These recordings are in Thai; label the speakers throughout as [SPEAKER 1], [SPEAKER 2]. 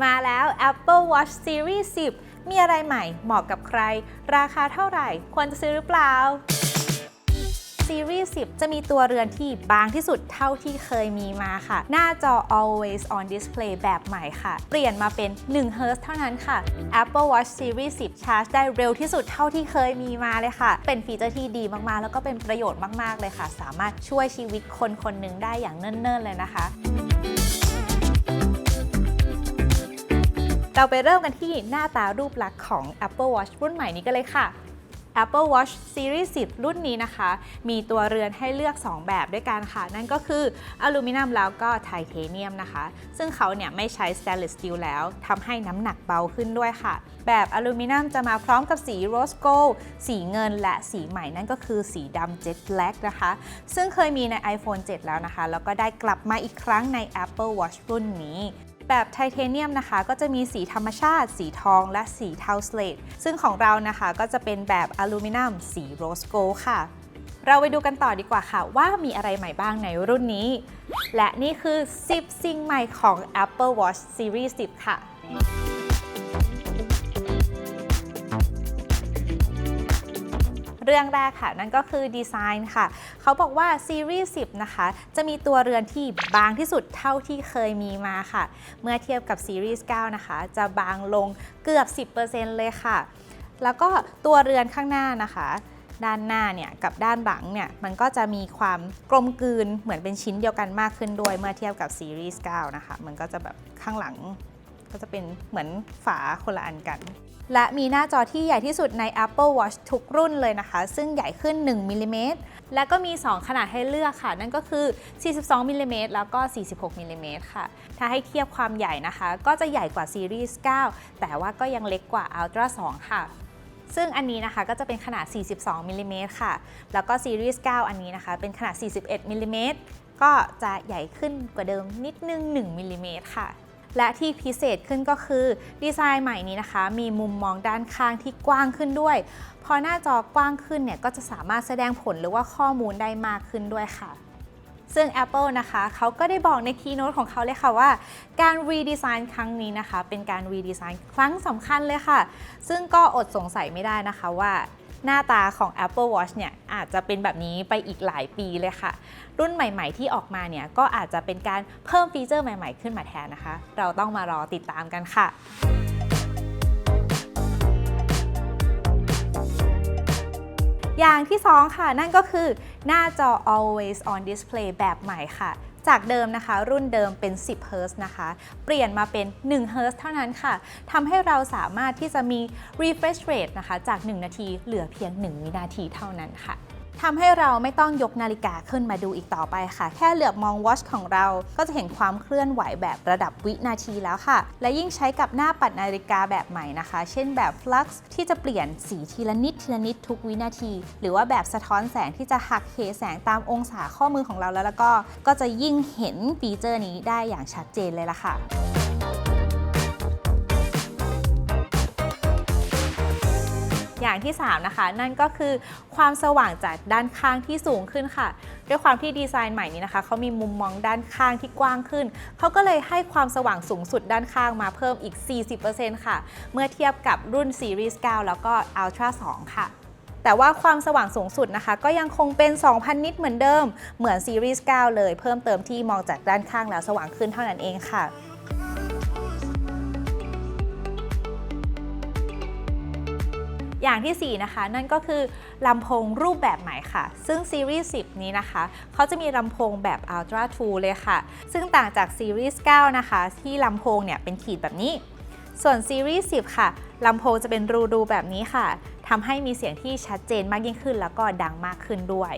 [SPEAKER 1] มาแล้ว Apple Watch Series 10 มีอะไรใหม่ เหมาะกับใคร ราคาเท่าไหร่ ควรจะซื้อหรือเปล่า Series 10 จะมีตัวเรือนที่บางที่สุดเท่าที่เคยมีมาค่ะ หน้าจอ always on display แบบใหม่ค่ะ เปลี่ยนมาเป็น1 Hz เท่านั้นค่ะ Apple Watch Series 10 ชาร์จได้เร็วที่สุดเท่าที่เคยมีมาเลยค่ะ เป็นฟีเจอร์ที่ดีมากๆ แล้วก็เป็นประโยชน์มากๆเลยค่ะ สามารถช่วยชีวิตคนคนหนึ่งได้อย่างเนิ่นๆเลยนะคะ เราไปเริ่มกันที่หน้าตารูปลักษณ์ของ Apple Watch รุ่นใหม่นี้กันเลยค่ะ Apple Watch Series 10 รุ่นนี้นะคะ มีตัวเรือนให้เลือก 2 แบบด้วยกันค่ะ นั่นก็คืออลูมิเนียมแล้วก็ไทเทเนียมนะคะ ซึ่งเขาเนี่ยไม่ใช้ stainless steel แล้วทำให้น้ำหนักเบาขึ้นด้วยค่ะ แบบอลูมิเนียมจะมาพร้อมกับสีโรสโกลสีเงินและสีใหม่นั่นก็คือสีดำ Jet Black นะคะ ซึ่งเคยมีใน iPhone 7 แล้วนะคะ แล้วก็ได้กลับมาอีกครั้งใน Apple Watch รุ่นนี้ แบบไทเทเนียมนะคะก็จะมีสีธรรมชาติ สีทอง และสีเทาสเลตซึ่งของเรานะคะก็จะเป็นแบบอลูมิเนียมสีโรสโกลค่ะ เราไปดูกันต่อดีกว่าค่ะ ว่ามีอะไรใหม่บ้างในรุ่นนี้ และนี่คือ 10 สิ่งใหม่ของ Apple Watch Series 10 ค่ะ เรื่องแรกค่ะ นั่นก็คือดีไซน์ค่ะ เขาบอกว่า Series 10 นะคะ จะมีตัวเรือนที่บางที่สุดเท่าที่เคยมีมาค่ะ เมื่อเทียบกับ Series 9นะคะ จะบางลงเกือบ 10%เลยค่ะ แล้วก็ตัวเรือนข้างหน้านะคะด้านหน้าเนี่ยกับด้านหลังเนี่ยมันก็จะมีความกลมกลืนเหมือนเป็นชิ้นเดียวกันมากขึ้นด้วยเมื่อเทียบกับ Series 9นะคะ มันก็จะแบบข้างหลัง ก็จะเป็นเหมือนฝาคนละอันกัน และมีหน้าจอที่ใหญ่ที่สุดใน Apple Watch ทุกรุ่นเลยนะคะ ซึ่งใหญ่ขึ้น 1มิลลิเมตรและก็มี 2 ขนาดให้เลือกค่ะ นั่นก็คือ 42มิลลิเมตรแล้วก็ 46มิลลิเมตรค่ะ ถ้าให้เทียบความใหญ่นะคะ ก็จะใหญ่กว่า Series 9แต่ว่าก็ยังเล็กกว่า Ultra 2 ค่ะซึ่งอันนี้นะคะก็จะเป็นขนาด 42มิลลิเมตรค่ะ แล้วก็ Series 9อันนี้นะคะ เป็นขนาด 41มิลลิเมตรก็จะใหญ่ขึ้นกว่าเดิมนิดนึง 1มิลลิเมตรค่ะ และที่พิเศษขึ้นก็คือดีไซน์ใหม่นี้นะคะ มีมุมมองด้านข้างที่กว้างขึ้นด้วย พอหน้าจอกว้างขึ้นเนี่ยก็จะสามารถแสดงผลหรือว่าข้อมูลได้มากขึ้นด้วยค่ะซึ่ง Apple นะคะเขาก็ได้บอกในคีโน t ของเขาเลยค่ะว่า การรีดีไซน์ครั้งนี้นะคะ เป็นการรีดีไซน์ครั้งสำคัญเลยค่ะ ซึ่งก็อดสงสัยไม่ได้นะคะว่า หน้าตาของ Apple Watch เนี่ยอาจจะเป็นแบบนี้ไปอีกหลายปีเลยค่ะ รุ่นใหม่ๆที่ออกมาเนี่ยก็อาจจะเป็นการเพิ่มฟีเจอร์ใหม่ๆขึ้นมาแทนนะคะ เราต้องมารอติดตามกันค่ะอย่างที่ 2 ค่ะ นั่นก็คือหน้าจอ always on display แบบใหม่ค่ะ จากเดิมนะคะ รุ่นเดิมเป็น 10 Hz นะคะ เปลี่ยนมาเป็น1 Hz เท่านั้นค่ะทำให้เราสามารถที่จะมี refresh rate นะคะ จาก 1 นาทีเหลือเพียง 1 วินาทีเท่านั้นค่ะ ทำให้เราไม่ต้องยกนาฬิกาขึ้นมาดูอีกต่อไปค่ะ แค่เหลือบมอง watch ของเราก็จะเห็นความเคลื่อนไหวแบบระดับวินาทีแล้วค่ะ และยิ่งใช้กับหน้าปัดนาฬิกาแบบใหม่นะคะ เช่นแบบ flux ที่จะเปลี่ยนสีทีละนิดทีละนิดทุกวินาที หรือว่าแบบสะท้อนแสงที่จะหักเหแสงตามองศาข้อมือของเราแล้วแล้วก็ก็จะยิ่งเห็นฟีเจอร์นี้ได้อย่างชัดเจนเลยล่ะค่ะ อย่างที่ 3 นะคะ นั่นก็คือความสว่างจากด้านข้างที่สูงขึ้นค่ะ ด้วยความที่ดีไซน์ใหม่นี้นะคะเขามีมุมมองด้านข้างที่กว้างขึ้นเขาก็เลยให้ความสว่างสูงสุดด้านข้างมาเพิ่มอีก 40%ค่ะ เมื่อเทียบกับรุ่น Series 9 แล้วก็ Ultra 2 ค่ะแต่ว่าความสว่างสูงสุดนะคะ ก็ยังคงเป็น 2,000 นิตเหมือนเดิม เหมือน Series 9เลย เพิ่มเติมที่มองจากด้านข้างแล้วสว่างขึ้นเท่านั้นเองค่ะ อย่างทีสี่ 4 นะคะ นั่นก็คือลำโพงรูปแบบใหม่ค่ะ ซึ่งซีรีส์10 นี้นะคะ เขาจะมีลำโพงแบบ Ultra 2เลยค่ะ ซึ่งต่างจากซีรีส์9 นะคะ ที่ลำโพงเนี่ยเป็นขีดแบบนี้ ส่วนซีรีส์10 ค่ะลำโพงจะเป็นรูๆแบบนี้ค่ะทำให้มีเสียงที่ชัดเจนมากยิ่งขึ้น แล้วก็ดังมากขึ้นด้วย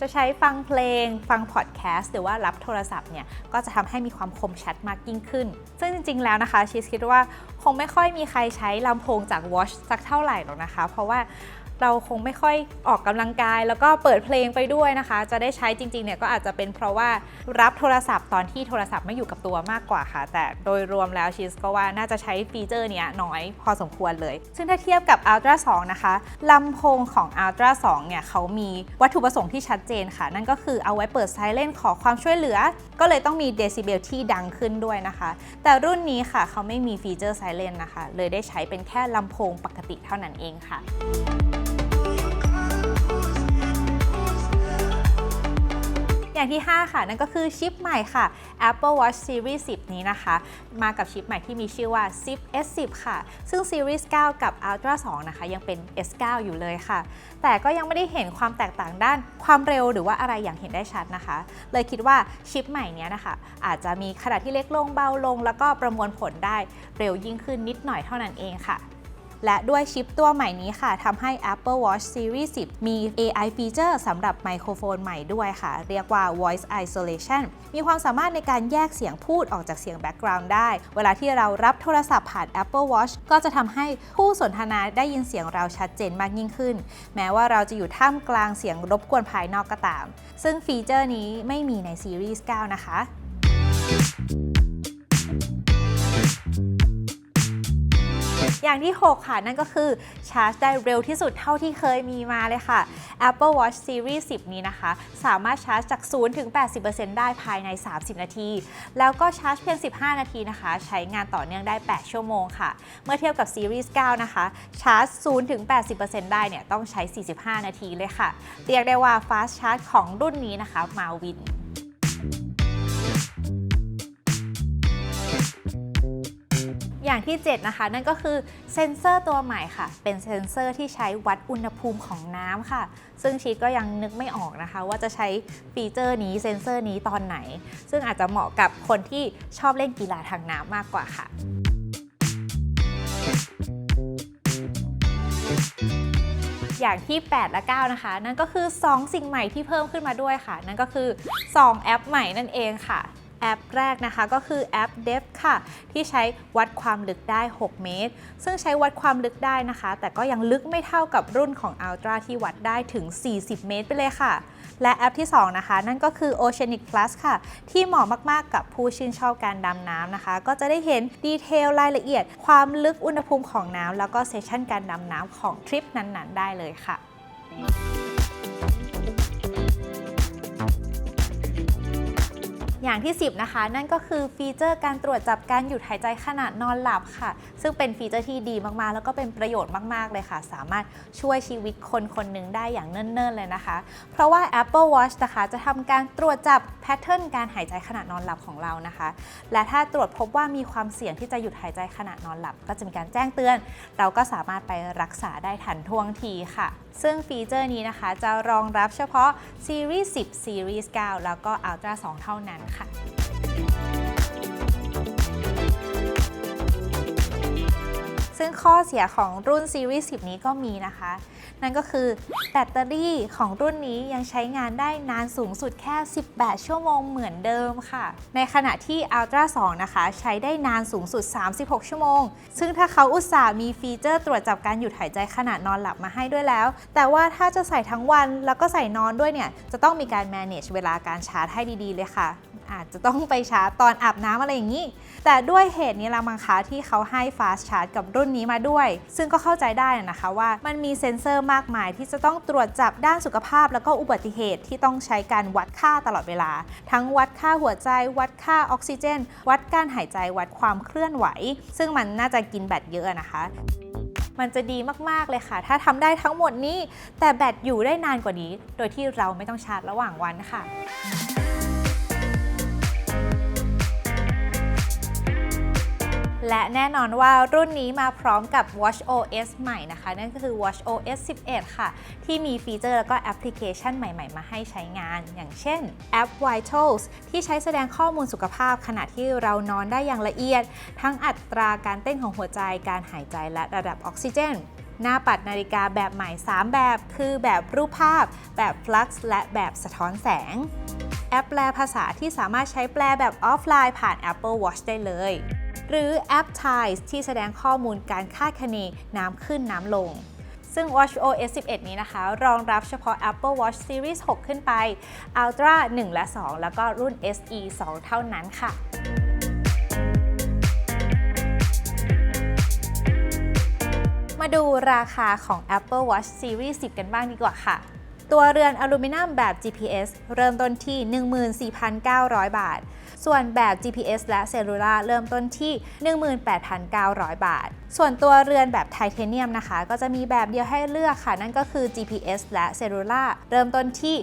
[SPEAKER 1] จะใช้ฟังเพลง ฟังพอดแคสต์หรือว่ารับโทรศัพท์เนี่ยก็จะทำให้มีความคมชัดมากยิ่งขึ้น ซึ่งจริง ๆ แล้วนะคะชีสคิดว่าคงไม่ค่อยมีใครใช้ลำโพงจาก Watch สักเท่าไหร่หรอกนะคะ เพราะว่า เราคงไม่ค่อยออกกำลังกาย แล้วก็เปิดเพลงไปด้วยนะคะ จะได้ใช้จริงๆเนี่ยก็อาจจะเป็นเพราะว่ารับโทรศัพท์ตอนที่โทรศัพท์ไม่อยู่กับตัวมากกว่าค่ะ แต่โดยรวมแล้วชีสก็ว่าน่าจะใช้ฟีเจอร์เนี้ยน้อยพอสมควรเลย ซึ่งถ้าเทียบกับ Ultra 2 นะคะลำโพงของ Ultra 2 เนี่ยเขามีวัตถุประสงค์ที่ชัดเจนค่ะ นั่นก็คือเอาไว้เปิดไซเลนขอความช่วยเหลือ ก็เลยต้องมีเดซิเบลที่ดังขึ้นด้วยนะคะ แต่รุ่นนี้ค่ะเขาไม่มีฟีเจอร์ไซเลนนะคะ เลยได้ใช้เป็นแค่ลำโพงปกติเท่านั้นเองค่ะ อย่างที่ 5 ค่ะ นั่นก็คือชิปใหม่ค่ะ Apple Watch Series 10 นี้นะคะ มากับชิปใหม่ที่มีชื่อว่า 10 S10 ค่ะ ซึ่ง Series 9 กับ Ultra 2 นะคะ ยังเป็น S9 อยู่เลยค่ะ แต่ก็ยังไม่ได้เห็นความแตกต่างด้านความเร็วหรือว่าอะไรอย่างเห็นได้ชัดนะคะ เลยคิดว่าชิปใหม่นี้นะคะ อาจจะมีขนาดที่เล็กลงเบาลง แล้วก็ประมวลผลได้เร็วยิ่งขึ้นนิดหน่อยเท่านั้นเองค่ะ และด้วยชิปตัวใหม่นี้ค่ะทำให้ Apple Watch Series 10 มี AI feature สำหรับไมโครโฟนใหม่ด้วยค่ะ เรียกว่า Voice Isolation มีความสามารถในการแยกเสียงพูดออกจากเสียงแบ็กกราวด์ได้ เวลาที่เรารับโทรศัพท์ผ่าน Apple Watch ก็จะทำให้ผู้สนทนาได้ยินเสียงเราชัดเจนมากยิ่งขึ้น แม้ว่าเราจะอยู่ท่ามกลางเสียงรบกวนภายนอกก็ตาม ซึ่งฟีเจอร์นี้ไม่มีใน Series 9นะคะ อย่างที่ 6 ค่ะนั่นก็คือชาร์จได้เร็วที่สุดเท่าที่เคยมีมาเลยค่ะ Apple Watch Series 10 นี้นะคะ สามารถชาร์จจาก 0 ถึง 80%ได้ภายใน 30 นาที แล้วก็ชาร์จเพียง 15 นาทีนะคะ ใช้งานต่อเนื่องได้ 8 ชั่วโมงค่ะ เมื่อเทียบกับ Series 9 นะคะ ชาร์จ 0 ถึง 80%ได้เนี่ยต้องใช้ 45 นาทีเลยค่ะ เรียกได้ว่า Fast Charge ของรุ่นนี้นะคะมาวิน อย่างที่ 7 นะคะ นั่นก็คือเซ็นเซอร์ตัวใหม่ค่ะ เป็นเซ็นเซอร์ที่ใช้วัดอุณหภูมิของน้ำค่ะ ซึ่งชีตก็ยังนึกไม่ออกนะคะ ว่าจะใช้ฟีเจอร์นี้เซ็นเซอร์นี้ตอนไหน ซึ่งอาจจะเหมาะกับคนที่ชอบเล่นกีฬาทางน้ำมากกว่าค่ะอย่างที่ 8 และ 9 นะคะ นั่นก็คือ 2 สิ่งใหม่ที่เพิ่มขึ้นมาด้วยค่ะ นั่นก็คือ 2 แอปใหม่นั่นเองค่ะ แอปแรกนะคะก็คือแอป d e p ค่ะ ที่ใช้วัดความลึกได้ 6 เมตร ซึ่งใช้วัดความลึกได้นะคะ แต่ก็ยังลึกไม่เท่ากับรุ่นของ Ultra ที่วัดได้ถึง 40 เมตรไปเลยค่ะ และแอปที่ 2 นะคะ นั่นก็คือ Oceanic Plus ค่ะ ที่เหมาะมาก ๆ กับผู้ชื่นชอบการดำน้ำนะคะ ก็จะได้เห็นดีเทลรายละเอียด ความลึกอุณหภูมิของน้ำแล้วก็เซสชั่นการดำน้ำของทริปนั้น ๆ ได้เลยค่ะ อย่างที่ 10 นะคะ นั่นก็คือฟีเจอร์การตรวจจับการหยุดหายใจขณะนอนหลับค่ะ ซึ่งเป็นฟีเจอร์ที่ดีมากๆ แล้วก็เป็นประโยชน์มากๆเลยค่ะ สามารถช่วยชีวิตคนคนหนึ่งได้อย่างเนิ่นๆเลยนะคะ เพราะว่า Apple Watch นะคะจะทำการตรวจจับแพทเทิร์นการหายใจขณะนอนหลับของเรานะคะ และถ้าตรวจพบว่ามีความเสี่ยงที่จะหยุดหายใจขณะนอนหลับ ก็จะมีการแจ้งเตือน เราก็สามารถไปรักษาได้ทันท่วงทีค่ะ ซึ่งฟีเจอร์นี้นะคะจะรองรับเฉพาะ Series 10 Series 9 แล้วก็ Ultra 2 เท่านั้นค่ะซึ่งข้อเสียของรุ่น Series 10 นี้ก็มีนะคะ นั่นก็คือแบตเตอรี่ของรุ่นนี้ยังใช้งานได้นานสูงสุดแค่ 18 ชั่วโมงเหมือนเดิมค่ะ ในขณะที่ Ultra 2 นะคะ ใช้ได้นานสูงสุด 36 ชั่วโมง ซึ่งถ้าเขาอุตส่าห์มีฟีเจอร์ตรวจจับการหยุดหายใจขณะนอนหลับมาให้ด้วยแล้ว แต่ว่าถ้าจะใส่ทั้งวันแล้วก็ใส่นอนด้วยเนี่ย จะต้องมีการ manage เวลาการชาร์จให้ดีๆ เลยค่ะ อาจจะต้องไปชาร์จตอนอาบน้ำอะไรอย่างนี้ แต่ด้วยเหตุนี้ละมังคะที่เขาให้ fast charge กับรุ่นนี้มาด้วย ซึ่งก็เข้าใจได้นะคะว่ามันมีเซ็นเซอร์มากมายที่จะต้องตรวจจับด้านสุขภาพ แล้วก็อุบัติเหตุที่ต้องใช้การวัดค่าตลอดเวลา ทั้งวัดค่าหัวใจ วัดค่าออกซิเจน วัดการหายใจวัดความเคลื่อนไหว ซึ่งมันน่าจะกินแบตเยอะนะคะมันจะดีมาก ๆ เลยค่ะ ถ้าทำได้ทั้งหมดนี้ แต่แบตอยู่ได้นานกว่านี้ โดยที่เราไม่ต้องชาร์จระหว่างวันค่ะ และแน่นอนว่ารุ่นนี้มาพร้อมกับ Watch OS ใหม่นะคะ นั่นก็คือ Watch OS 11 ค่ะ ที่มีฟีเจอร์แล้วก็แอปพลิเคชันใหม่ ๆ มาให้ใช้งาน อย่างเช่นแอป Vitals ที่ใช้แสดงข้อมูลสุขภาพขณะที่เรานอนได้อย่างละเอียด ทั้งอัตราการเต้นของหัวใจ การหายใจและระดับออกซิเจนหน้าปัดนาฬิกาแบบใหม่ 3 แบบ คือแบบรูปภาพ แบบ Flux และแบบสะท้อนแสง แอปแปลภาษาที่สามารถใช้แปลแบบออฟไลน์ผ่าน Apple Watch ได้เลย หรือแอป Tides ที่แสดงข้อมูลการคาดคะเนน้ำขึ้นน้ำลงซซึ่ง watchOS 11 นี้นะคะ รองรับเฉพาะ Apple Watch Series 6 ขึ้นไป Ultra 1 และ 2 แล้วก็รุ่น SE 2 เท่านั้นค่ะมาดูราคาของ Apple Watch Series 10 กันบ้างดีกว่าค่ะ ตัวเรือนอลูมิเนียมแบบ GPS เริ่มต้นที่ 14,900 บาท ส่วนแบบ GPS และเซลลูล่าเริ่มต้นที่ 18,900 บาท ส่วนตัวเรือนแบบไทเทเนียมนะคะ ก็จะมีแบบเดียวให้เลือกค่ะ นั่นก็คือ GPS และเซลลูล่าเริ่มต้นที่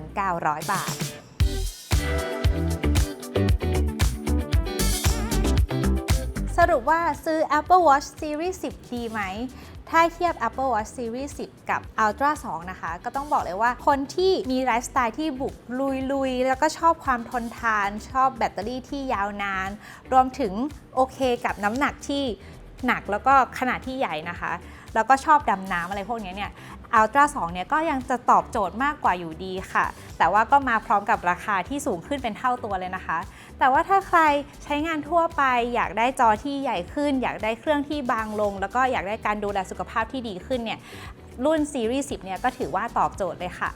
[SPEAKER 1] 25,900 บาทสรุปว่าซื้อ Apple Watch Series 10 ดีไหม ถ้าเทียบ Apple Watch Series 10 กับ Ultra 2 นะคะ ก็ต้องบอกเลยว่าคนที่มีไลฟ์สไตล์ที่บุกลุยๆ แล้วก็ชอบความทนทาน ชอบแบตเตอรี่ที่ยาวนาน รวมถึงโอเคกับน้ำหนักที่หนักแล้วก็ขนาดที่ใหญ่นะคะ แล้วก็ชอบดำน้ำอะไรพวกนี้เนี่ย Ultra 2เนี่ยก็ยังจะตอบโจทย์มากกว่าอยู่ดีค่ะ แต่ว่าก็มาพร้อมกับราคาที่สูงขึ้นเป็นเท่าตัวเลยนะคะ แต่ว่าถ้าใครใช้งานทั่วไป อยากได้จอที่ใหญ่ขึ้น อยากได้เครื่องที่บางลง แล้วก็อยากได้การดูแลสุขภาพที่ดีขึ้นเนี่ยรุ่นซีรีส์10เนี่ยก็ถือว่าตอบโจทย์เลยค่ะ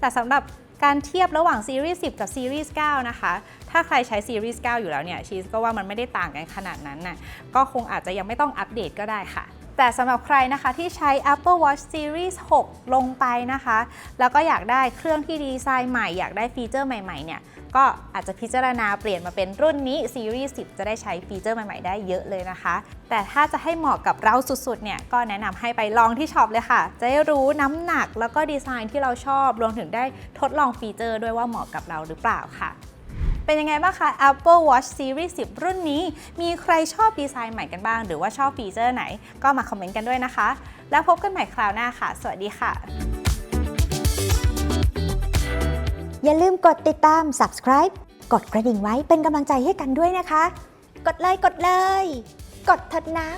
[SPEAKER 1] แต่สำหรับการเทียบระหว่างซีรีส์10 กับซีรีส์9นะคะ ถ้าใครใช้ซีรีส์9อยู่แล้วเนี่ยชีสก็ว่ามันไม่ได้ต่างกันขนาดนั้นน่ะก็คงอาจจะยังไม่ต้องอัปเดตก็ได้ค่ะ แต่สำหรับใครนะคะที่ใช้ Apple Watch Series 6 ลงไปนะคะ แล้วก็อยากได้เครื่องที่ดีไซน์ใหม่ อยากได้ฟีเจอร์ใหม่ๆ เนี่ยก็อาจจะพิจารณาเปลี่ยนมาเป็นรุ่นนี้ Series 10 จะได้ใช้ฟีเจอร์ใหม่ๆ ได้เยอะเลยนะคะ แต่ถ้าจะให้เหมาะกับเราสุดๆ เนี่ย ก็แนะนำให้ไปลองที่ช็อปเลยค่ะ จะได้รู้น้ำหนักแล้วก็ดีไซน์ที่เราชอบ รวมถึงได้ทดลองฟีเจอร์ด้วยว่าเหมาะกับเราหรือเปล่าค่ะ เป็นยังไงบ้างคะ Apple Watch Series 10 รุ่นนี้ มีใครชอบดีไซน์ใหม่กันบ้าง หรือว่าชอบฟีเจอร์ไหน ก็มาคอมเมนต์กันด้วยนะคะ แล้วพบกันใหม่คราวหน้าค่ะ สวัสดีค่ะ
[SPEAKER 2] อย่าลืมกดติดตาม subscribe กดกระดิ่งไว้เป็นกำลังใจให้กันด้วยนะคะ กดเลย กดเลย กดเถิดนะ